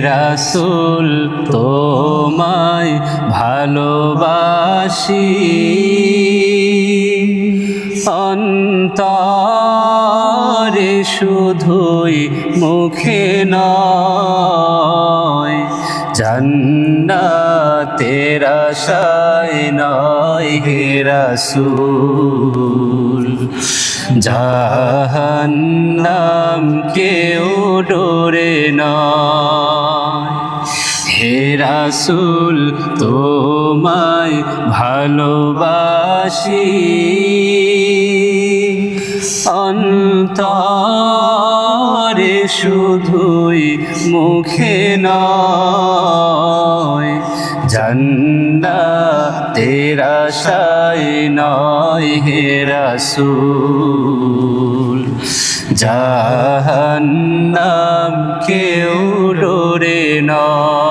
রাসুল তোমায় ভালোবাসি। অন্তরে শুধুই মুখে নয় জান্নাতের আশায় নয় হে রাসূল। জাহান্নাম কেউ ডোরে নয়। হে রাসূল, তোমায় ভালোবাসি। অন্তরে শুধুই মুখে নয়, জান্নাতের আশায় নয় হে রাসূল। জাহান্নাম ডোরে নয়।